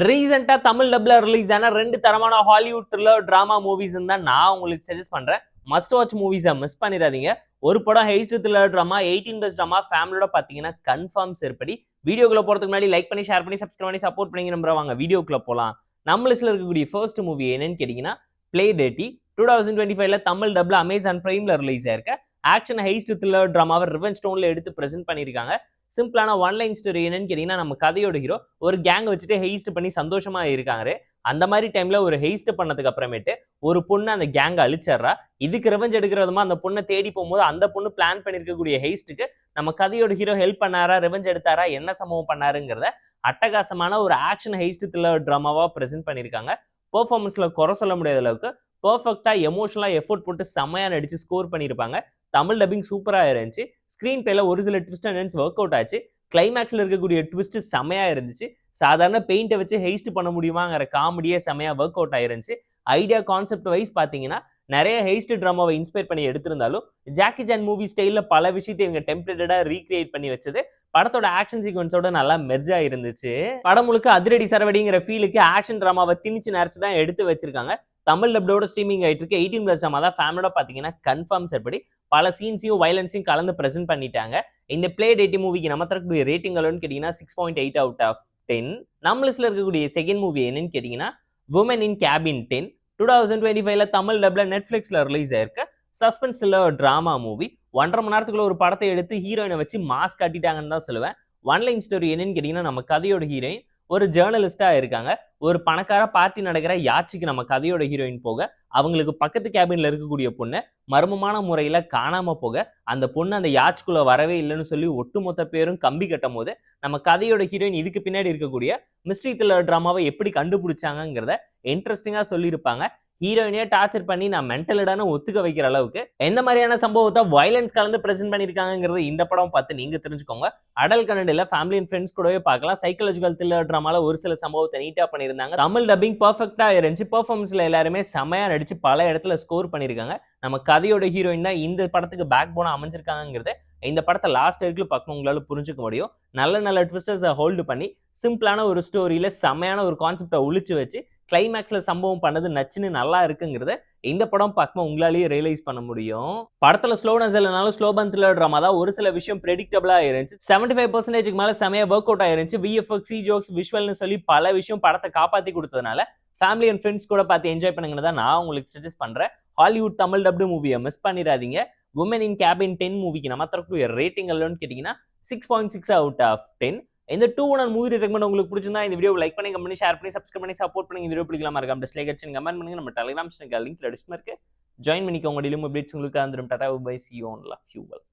ரீசெண்டாக தமிழ் டப்பில் ரிலீஸ் ஆன ரெண்டு தரமான ஹாலிவுட் த்ரில்லர் ட்ராமா மூவிஸ்ன்னு தான் நான் உங்களுக்கு சஜஸ்ட் பண்ணுறேன் மஸ்ட் வாட்ச் மூவிஸை மிஸ் பண்ணிடாதீங்க. ஒரு படம் heist thriller drama eighteen plus drama ஃபேமிலியோட பார்த்தீங்கன்னா கன்ஃபார்ம் செருப்படி. வீடியோக்குள்ள போகிறதுக்கு முன்னாடி லைக் பண்ணி ஷேர் பண்ணி சப்ஸ்கிரைப் பண்ணி சப்போர்ட் பண்ணி நம்புறவாங்க வீடியோக்குள்ள போகலாம் நம்ம லிஸ்ட்டில் இருக்கக்கூடிய ஃபர்ஸ்ட் மூவி என்னன்னு கேட்டிங்கன்னா ப்ளே டேட்டி டூ தௌசண்ட் டுவெண்ட்டி ஃபைவ்ல தமிழ் டபுள் அமேசான் பிரைமில் ரிலீஸ் ஆயிருக்க. ஆக்ஷன் ஹெய்ஸ்ட் த்ரில்லர் ட்ராமாவை ரிவெஞ்ச் ஸ்டோனில் எடுத்து ப்ரெசென்ட் பண்ணியிருக்காங்க. சிம்பிளான ஒன் லைன் ஸ்டோரி என்னன்னு கேட்டிங்கன்னா நம்ம கதையோட ஹீரோ ஒரு கேங் வச்சுட்டு ஹெய்ஸ்ட் பண்ணி சந்தோஷமாக இருக்காங்க. அந்த மாதிரி டைமில் ஒரு ஹெய்ஸ்ட் பண்ணதுக்கு அப்புறமேட்டு ஒரு பொண்ணு அந்த கேங்கை அழிச்சிடுறா. இதுக்கு ரெவெஞ்ச் எடுக்கிறதுமா? அந்த பொண்ணை தேடி போகும்போது அந்த பொண்ணு பிளான் பண்ணியிருக்கக்கூடிய ஹெய்ஸ்ட்டுக்கு நம்ம கதையோட ஹீரோ ஹெல்ப் பண்ணாரா? ரெவெஞ்ச் எடுத்தாரா? என்ன சம்பவம் பண்ணாருங்கிறத அட்டகாசமான ஒரு ஆக்ஷன் ஹெய்ஸ்ட் த்ரில்லர் ட்ராமாவாக ப்ரெசென்ட் பண்ணியிருக்காங்க. பெர்ஃபார்மன்ஸில் குறை சொல்ல முடியாத அளவுக்கு பர்ஃபெக்டாக எமோஷனலாக எஃபோர்ட் போட்டு செம்மையாக நடித்து ஸ்கோர் பண்ணியிருப்பாங்க. தமிழ் டப்பிங் சூப்பராக இருந்துச்சு. ஸ்க்ரீன் பேல ஒரு சில ட்விஸ்ட் அண்ட் ஒர்க் அவுட் ஆச்சு. கிளைமேக்ஸில் இருக்கக்கூடிய ட்விஸ்ட் செமையாக இருந்துச்சு. சாதாரண பெயிண்ட்டை வச்சு ஹெய்ஸ்ட் பண்ண முடியுமாங்கிற காமெடியே செமையாக ஒர்க் அவுட் ஆயிருந்துச்சு. ஐடியா கான்செப்ட் வைஸ் பார்த்தீங்கன்னா நிறைய ஹெய்ஸ்ட் ட்ராமாவை இன்ஸ்பயர் பண்ணி எடுத்திருந்தாலும் ஜாக்கி ஜான் மூவி ஸ்டைலில் பல விஷயத்தை இவங்க டெம்ப்ளேட்டடாக ரீக்ரியேட் பண்ணி வச்சது படத்தோட ஆக்ஷன் சீக்வன்ஸோட நல்லா மெர்ஜா இருந்துச்சு. படம் முழுக்க அதிரடி சரவடிங்கிற ஃபீலுக்கு ஆக்ஷன் ட்ராமாவை திணிச்சு நிறச்சு தான் எடுத்து வச்சிருக்காங்க. தமிழ் டப்டோட ஸ்ட்ரீமிங் ஆயிட்டு இருக்கு. எயிட்டீன் பிளஸ் ட்ராமா தான் ஃபேமிலியோட பார்த்தீங்கன்னா கன்ஃபார்ம் ஏற்படி பல சீன்ஸையும் வயலன்ஸையும் கலந்து ப்ரெசென்ட் பண்ணிட்டாங்க. இந்த பிளே டேட்டி மூவிக்கு நம்ம தரக்கூடிய ரேட்டிங் அளவுன்னு கேட்டிங்கன்னா six point eight out of ten நம்ம லிஸ்ட்டில் இருக்கக்கூடிய செகண்ட் மூவி என்னன்னு கேட்டிங்கன்னா woman in cabin ten two thousand twenty ஃபைவ்ல தமிழ் டப்ல நெட்ஃப்ளிக்ஸில் ரிலீஸ் ஆயிருக்க. சஸ்பென்ஸ் த்ரில்லர் ட்ராமா மூவி ஒன்றரை மணி நேரத்துக்குள்ள ஒரு படத்தை எடுத்து ஹீரோயினை வச்சு மாஸ்க் காட்டிட்டாங்கன்னு தான் சொல்லுவேன். ஒன்லைன் ஸ்டோரி என்னன்னு கேட்டிங்கன்னா நம்ம கதையோட ஹீரோயின் ஒரு ஜேர்னலிஸ்டாக இருக்காங்க. ஒரு பணக்கார பார்ட்டி நடக்கிற யாச்சிக்கு நம்ம கதையோட ஹீரோயின் போக அவங்களுக்கு பக்கத்து கேபின்ல இருக்கக்கூடிய பொண்ணு மர்மமான முறையில் காணாமல் போக அந்த பொண்ணு அந்த யாச்சுக்குள்ள வரவே இல்லைன்னு சொல்லி ஒட்டுமொத்த பேரும் கம்பி கட்டும் போது நம்ம கதையோட ஹீரோயின் இதுக்கு பின்னாடி இருக்கக்கூடிய மிஸ்ட்ரி த்ரில்லர் ட்ராமாவை எப்படி கண்டுபிடிச்சாங்கிறத இன்ட்ரெஸ்டிங்காக சொல்லியிருப்பாங்க. ஹீரோயினே டார்ச்சர் பண்ணி நான் மென்டலடான ஒத்துக்க வைக்கிற அளவுக்கு எந்த மாதிரியான சம்பவத்தை வயலன்ஸ் கலந்து பிரசென்ட் பண்ணியிருக்காங்கிறது இந்த படம் பார்த்து நீங்க தெரிஞ்சுக்கோங்க. அடல் கன்னடில் ஃபேமிலி அண்ட் ஃப்ரெண்ட்ஸ் கூடவே பார்க்கலாம். சைக்காலஜிக்கல் த்ரில்லர் ட்ராமால ஒரு சில சம்பவத்தை நீட்டா பண்ணியிருந்தாங்க. தமிழ் டப்பிங் பர்ஃபெக்டா இருந்துச்சு. பர்ஃபார்மன்ஸ்ல எல்லாருமே செமையா நடிச்சு பல இடத்துல ஸ்கோர் பண்ணியிருக்காங்க. நம்ம கதையோட ஹீரோயின் தான் இந்த படத்துக்கு பேக் போனா அமைஞ்சிருக்காங்கிறது இந்த படத்தை லாஸ்ட் வரைக்கும் பார்க்கணும். உங்களால புரிஞ்சுக்க முடியும். நல்ல நல்ல ட்விஸ்டர்ஸை ஹோல்டு பண்ணி சிம்பிளான ஒரு ஸ்டோரியில செமையான ஒரு கான்செப்டை ஒழிச்சு வச்சு கிளைமேக்ஸில் சம்பவம் பண்ணது நச்சுன்னு நல்லா இருக்குங்கிறத இந்த படம் பார்க்கும்போது உங்களாலேயே ரியலைஸ் பண்ண முடியும். படத்தில் ஸ்லோனஸ் இல்லைனாலும் ஸ்லோ பன் த்ரில்லர் ட்ராமா தான் ஒரு சில விஷயம் ப்ரெடிக்டபிளாக இருந்துச்சு. செவன்டி ஃபைவ் பர்சன்டேஜ்க்கு மேலே செமையாக ஒர்க் அவுட் ஆயிருந்துச்சு விஎஃப்எக்ஸ் ஜோக்ஸ் விஷுவல்னு சொல்லி பல விஷயம் படத்தை காப்பாற்றி கொடுத்ததுனால ஃபேமிலி அண்ட் ஃப்ரெண்ட்ஸ் கூட பார்த்து என்ஜாய் பண்ணுங்கன்னு தான் நான் உங்களுக்கு சஜஸ்ட் பண்ணுறேன் ஹாலிவுட் தமிழ் டப்டு மூவியை மிஸ் பண்ணிடாதீங்க. உமன் இன் கேபின் டென் மூவிக்கு நம்ம தரக்கூடிய ரேட்டிங் எல்லாம் கேட்டிங்கன்னா six point six out of ten இந்த டூ ஒன் மூவி செக்மெண்ட் உங்களுக்கு பிடிச்சிருந்தா இந்த வீடியோ லைக் பண்ணி கம்பெனி ஷேர் பண்ணி சப்ஸ்கிரைப் பண்ணி சப்போர்ட் பண்ணி இந்த வீடியோ பிடிக்கலாமா? இருக்கா. டிஸ்லைக் அடிச்சு கமெண்ட் பண்ணுங்க. நம்ம டெலிகிராம் லிங்க் டிஸ்பிளே இருக்கு. ஜாயின் பண்ணிக்கோங்க. டெலியும் அப்டேட்ஸ் உங்களுக்கு வந்துடும் டாடா பை சி ஓன் லவ் யூ வெல்